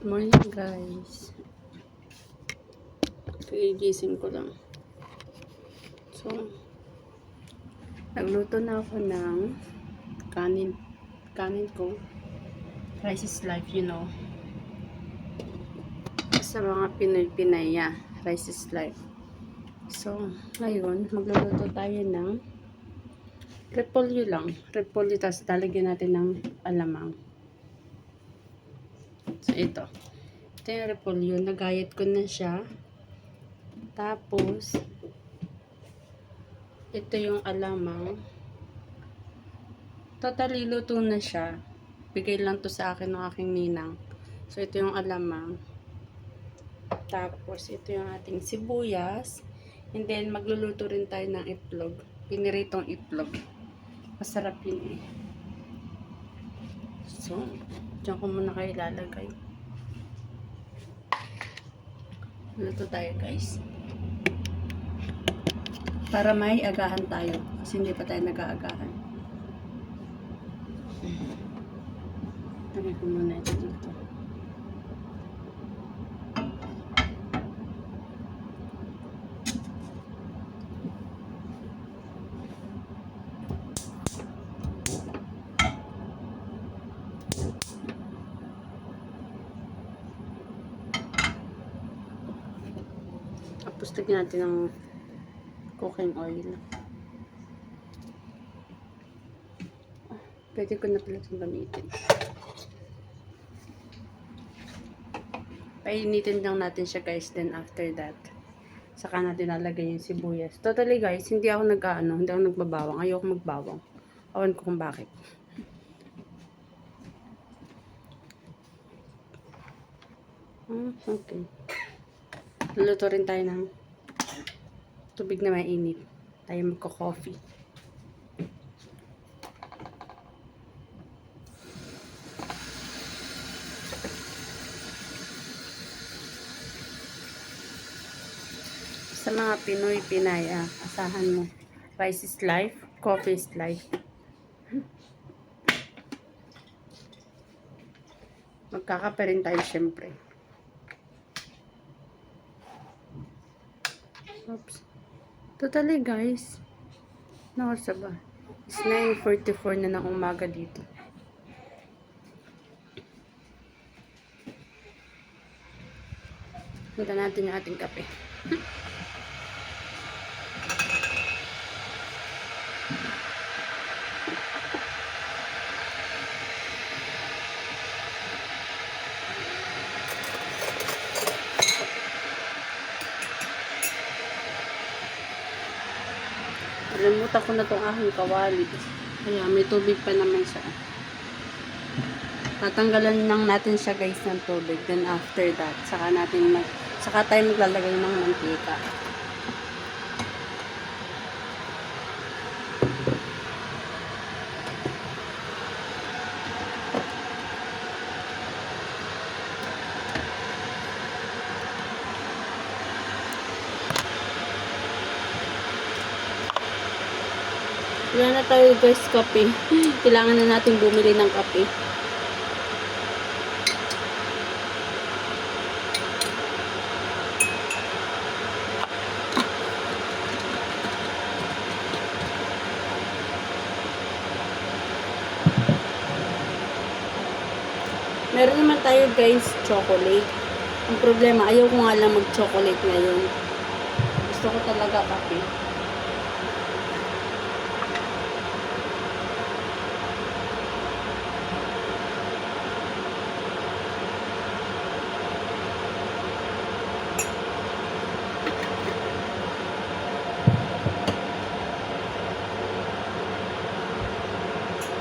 Good morning guys. Kagigising ko lang. So, nagluto na ako ng kanin. Kanin ko. Rice is life, you know. Sa mga Pinoy-Pinay, yeah. Rice is life. So, ngayon, magluluto tayo ng repolyo lang. Repolyo, tapos lalagyan natin ng alamang. So, ito. Ito yung repolyo. Nagayat ko na siya. Tapos, ito yung alamang. Totally luto na siya. Bigay lang to sa akin ng aking ninang. So, ito yung alamang. Tapos, ito yung ating sibuyas. And then, magluluto rin tayo ng itlog. Piniritong itlog. Masarap yun eh. So, dyan ko muna kayo ilalagay. Luto tayo guys. Para may agahan tayo. Kasi hindi pa tayo nag-aagahan. Lagay ko muna ito dito. Tapos lagyan natin ng cooking oil. Ah, Pwede ko na pala itong gamitin. Painitin lang natin siya guys. Then after that, saka natin lalagay yung sibuyas. Totally guys, hindi ako nag-ano, hindi ako nagbabawang. Ayoko magbawang. Awan ko kung bakit. Ah, okay. Luluto rin tayo ng tubig na mainit. Tayo magko-coffee. Sa mga Pinoy, Pinay, ah, asahan mo. Rice is life, coffee is life. Magkakape rin tayo syempre. Oops. Totally guys. No, sa ba? It's 9.44 na ng umaga dito. Punta natin yung ating kape. Nalimutan ko na itong aking kawali. Kaya may tubig pa naman siya. Tatanggalan lang natin siya guys ng tubig. Then after that, saka natin mag, saka tayo maglalagay ng mantika. Wala na tayo guys kape. Kailangan na natin bumili ng kape. Meron naman tayo guys chocolate. Ang problema, ayaw ko nga lang mag-chocolate ngayon. Gusto ko talaga kape.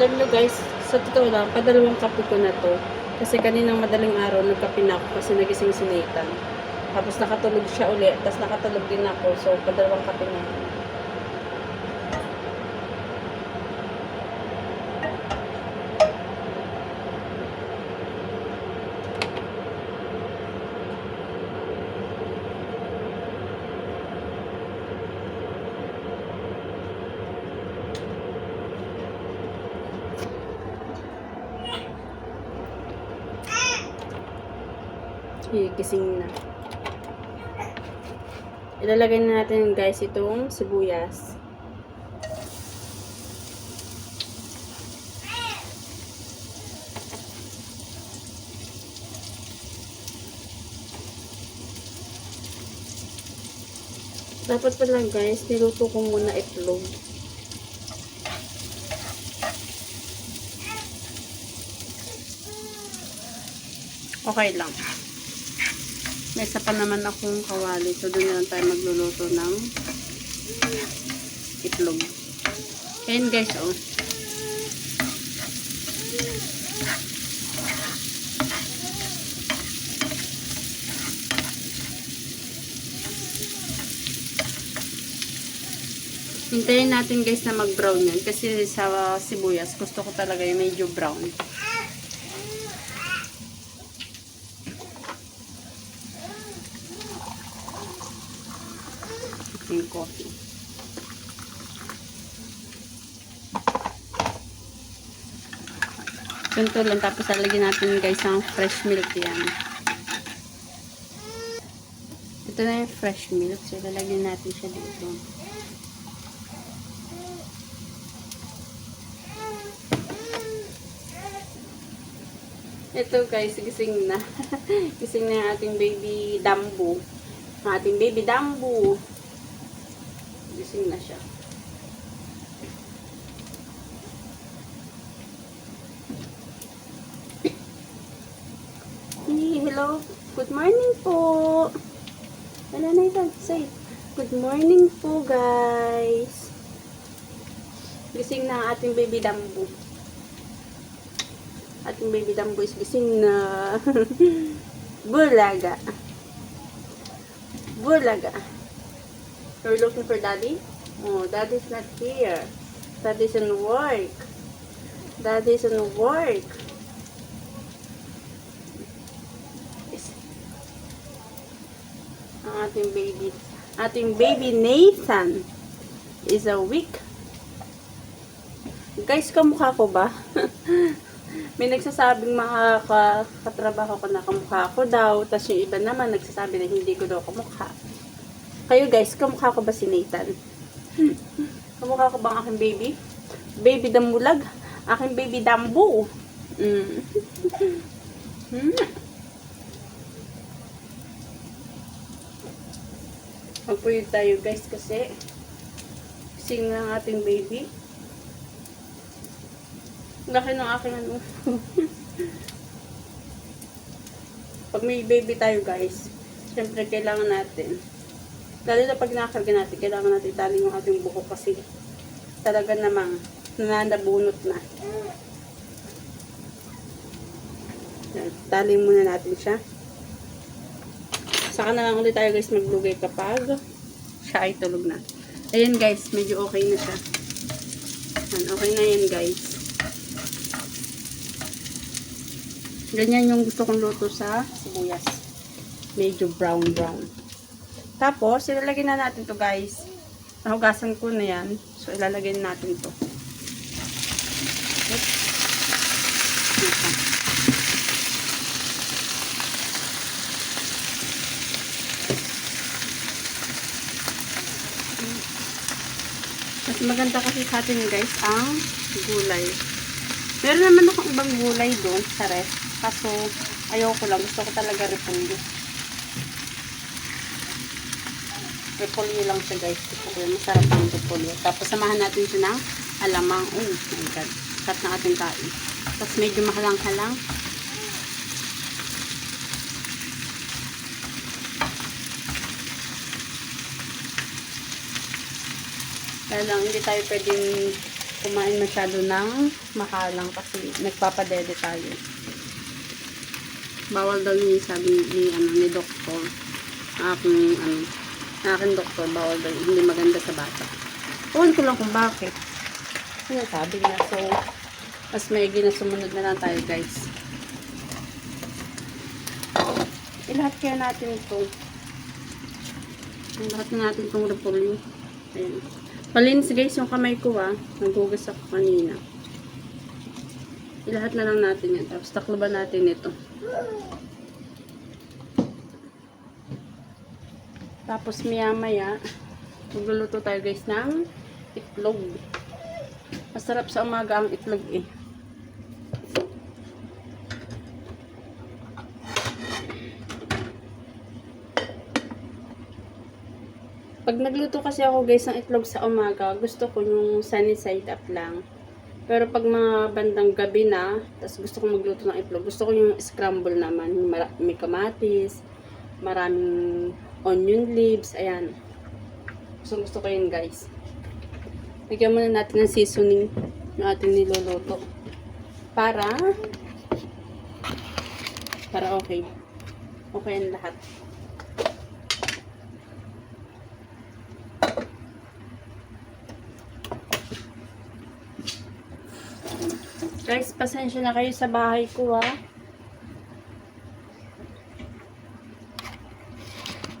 Alam nyo guys, sa totoo lang, padalawang kape ko na to. Kasi kaninang madaling araw, nagkape na ako kasi nagising si Nathan. Tapos nakatulog siya uli, tapos nakatulog din ako. So, padalawang kape na Gising na. Ilalagay na natin guys itong sibuyas. Dapat pala guys, niluto ko muna itlog. Okay lang. May isa pa naman akong kawali. So, doon lang tayo magluluto ng itlog. Ayan guys, oh. Hintayin natin guys na mag-brown yan. Kasi sa sibuyas, gusto ko talaga yung medyo brown. yung coffee. Ganito lang. Tapos lalagyan natin guys ng fresh milk yan. Ito na yung fresh milk. So lalagyan natin siya dito. Ito guys, gising na. gising na yung ating baby Dambo. Ang ating baby Dambo. Gising na siya. Hello. Good morning po. Ano na ito? Say, good morning po guys. Gising na ating baby Dambo. Ating baby Dambo is gising na. Bulaga. Bulaga. You're looking for daddy? Oh, daddy's not here. Daddy's in work. Daddy's in work. Yes. Ang ating baby, ating baby Nathan is a week. Guys, kamukha ko ba? May nagsasabing mga ka- katrabaho ko na kamukha ko daw. Tapos yung iba naman nagsasabi na hindi ko daw kamukha. Kayo guys, kamukha ko ba si Nathan? kamukha ko ba ang aking baby? Baby damulag? Aking baby dambu? Mm. Magpuyod tayo guys kasi sing ng ating baby. Laki ng aking ano. Pag may baby tayo guys, syempre kailangan natin. Lalo na pag nakakarga natin, kailangan natin itali yung ating buhok kasi talaga namang nananabunot na. Yan, Tali muna natin siya. Saka na lang ulit tayo guys maglugay kapag siya ay tulog na. Ayan guys, medyo okay na siya. Yan, okay na yan guys. Ganyan yung gusto kong luto sa sibuyas. Medyo brown brown. Tapos, ilalagay na natin to guys. Nahugasan ko na yan. So, ilalagay na natin to. Oops. Ito. Maganda kasi sa atin guys ang gulay. Meron naman akong ibang gulay doon sa ref. Kaso, ayoko lang. Gusto ko talaga repolyo. Repolyo lang siya guys. Repolyo. Masarap ang repolyo. Tapos samahan natin siya ng alamang. Oh my god. Cut ng ating kain. Tapos medyo mahalang-halang. Kaya lang, hindi tayo pwedeng kumain masyado ng mahalang kasi nagpapadede tayo. Bawal daw yun sabi ni, ano, ni doktor. Aking, ano, aking doktor, bawal daw. Hindi maganda sa bata. Ewan ko lang kung bakit. Ano sabi niya. So, mas maigi na sumunod na lang tayo guys. Ilahat kaya natin ito. Lahat na natin itong repolyo. Ayan. Palinis guys yung kamay ko ah. Naghugas ako kanina. Ilahat na lang natin yan. Tapos takloban natin ito. Tapos maya maya, magluluto tayo guys ng itlog. Masarap sa umaga ang itlog eh. Pag nagluto kasi ako guys ng itlog sa umaga, gusto ko yung sunny side up lang. Pero pag mga bandang gabi na, tapos gusto ko magluto ng itlog, gusto ko yung scramble naman. May kamatis, maraming onion leaves, ayan. So gusto ko yun guys. Lagyan muna natin ng seasoning yung ating niluluto. Para, para okay. Okay ang lahat. Guys, pasensya na kayo sa bahay ko ha.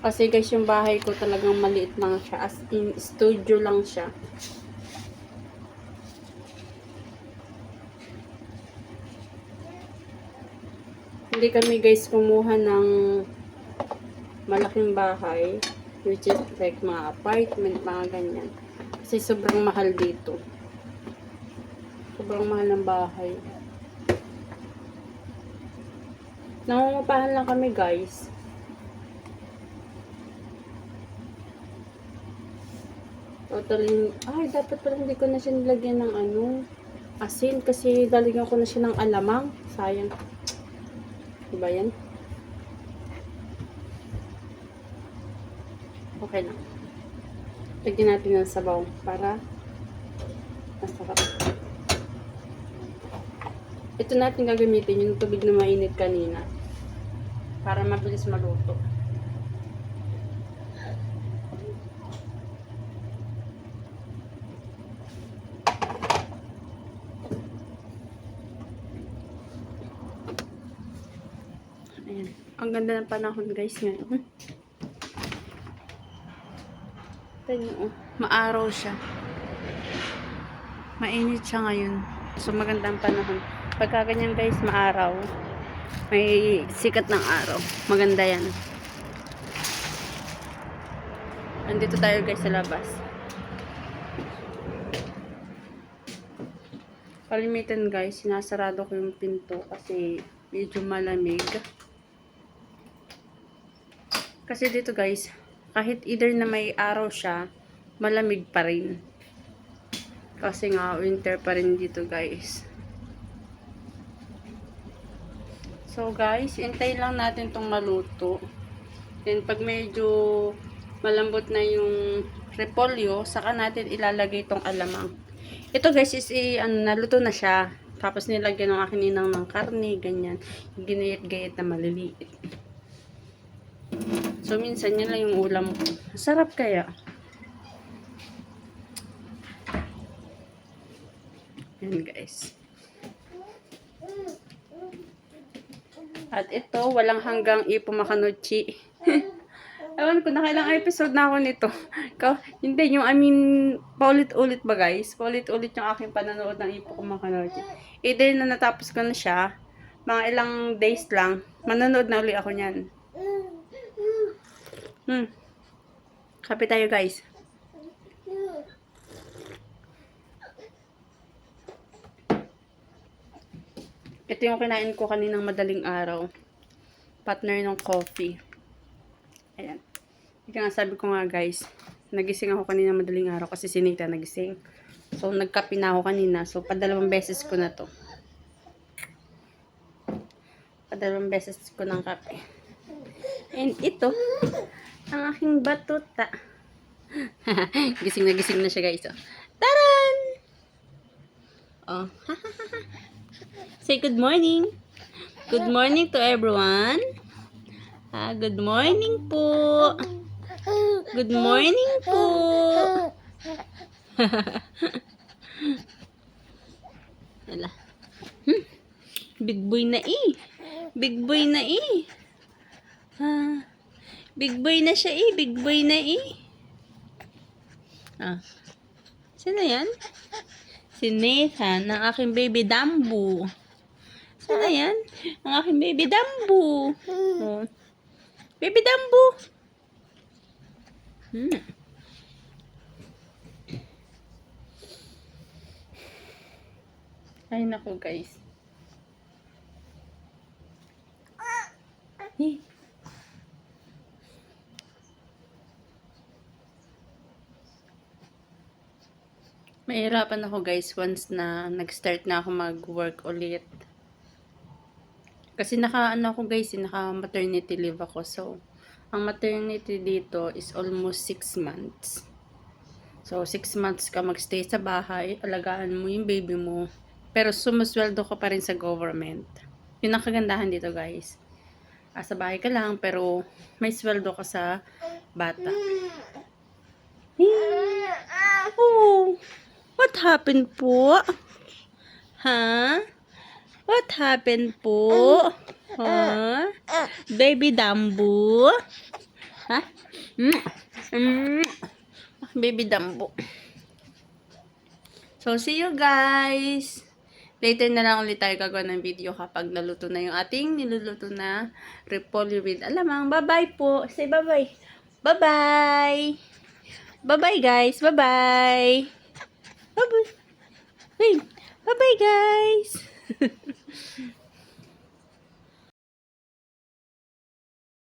Kasi guys, yung bahay ko talagang maliit lang siya. As in, studio lang siya. Hindi kami guys kumuha ng malaking bahay. Which is like mga apartment, mga ganyan. Kasi sobrang mahal dito. Sobrang mahal ng bahay. Nangungupahan lang kami guys. Totally, ay dapat pala hindi ko na siya nilagyan ng ano, asin kasi lalagyan ko na siya ng alamang. Sayang. Diba yan? Okay lang. Lagyan natin ng sabaw para masarap. Ito natin gagamitin yung tubig na mainit kanina. Para mabilis maluto. Ayan. Ang ganda ng panahon guys ngayon. Tignan nyo, oh. Maaraw siya. Mainit siya ngayon. So magandang panahon. Pagka ganyan guys, maaraw. May sikat ng araw. Maganda yan. Andito tayo guys sa labas. Kalimitan guys, sinasarado ko yung pinto kasi medyo malamig. Kasi dito guys, kahit either na may araw siya, malamig pa rin. Kasi nga, winter pa rin dito guys. So guys, intay lang natin tong maluto. Then pag medyo malambot na yung repolyo, saka natin ilalagay tong alamang. Ito guys is ano, naluto na siya. Tapos nilagyan ng akin ninang ng karne, ganyan. Ginayat-gayat na maliliit. So minsan yan lang yung ulam ko. Sarap kaya. Yan guys. At ito, walang hanggang ipo makanochi. Ewan ko, nakailang episode na ako nito. Ka, hindi, yung I mean, paulit-ulit ba guys? Paulit-ulit yung aking panonood ng ipo ko makanochi. Either na natapos ko na siya, mga ilang days lang, manonood na uli ako niyan. Hmm. Kape tayo guys. Ito yung kinain ko kaninang madaling araw. Partner ng coffee. Ayan. Ika nga sabi ko nga guys, nagising ako kanina madaling araw kasi si Nita nagising. So nagkape na ako kanina. So padalawang beses ko na to. Padalawang beses ko ng kape. And ito, ang aking batuta. gising na gising na siya guys. Oh. Taran! Oh. Say good morning. Good morning to everyone. Ah, good morning po. Good morning po. Hala. Hmm. Big boy na eh. Big boy na eh. Ah. Big boy na siya eh. Big boy na eh. Ah. Sino yan? Si Nathan, ang aking baby Dambu. Sino yan? Ang aking baby Dambu. Oh. Baby Dambu. Hmm. Ay, nako guys. Eh. Mahirapan ako guys once na nag-start na ako mag-work ulit. Kasi naka ano ako guys, eh, naka maternity leave ako. So, ang maternity dito is almost 6 months. So, 6 months ka magstay sa bahay, alagaan mo yung baby mo. Pero sumusweldo ka pa rin sa government. Yun ang kagandahan dito guys. Ah, sa bahay ka lang, pero may sweldo ka sa bata. Oh, what happened po? Ha? What happened po? Ha? Baby Dumbo? Ha? Mm. Mm. Baby Dumbo. So, see you guys! Later na lang ulit tayo gagawa ng video kapag naluto na yung ating niluluto na repolyo with alamang. Bye-bye po! Say bye-bye! Bye-bye! Bye-bye guys! Bye-bye! Bye-bye! Hey! Bye-bye guys!